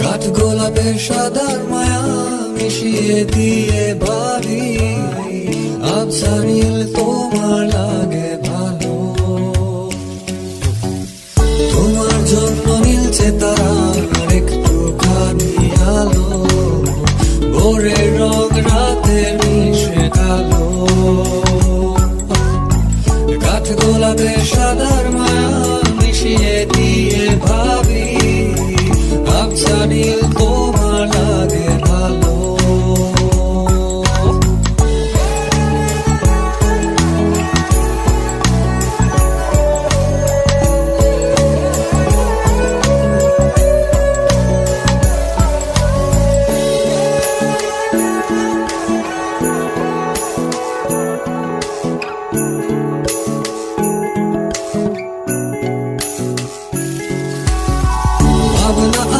কাঠ গোলাপের সাদার মায়া মিশিয়ে দিয়ে বাড়ি আবছা তোমার লাগে ভালো। তোমার জন্ম নীলছে তারা আরেকটু খানি আলো। ভোরের রং রাতে মিশে গেল কাঠ গোলাপের সাদার মায়া জানিয়ে তোমার লাগে ভালো।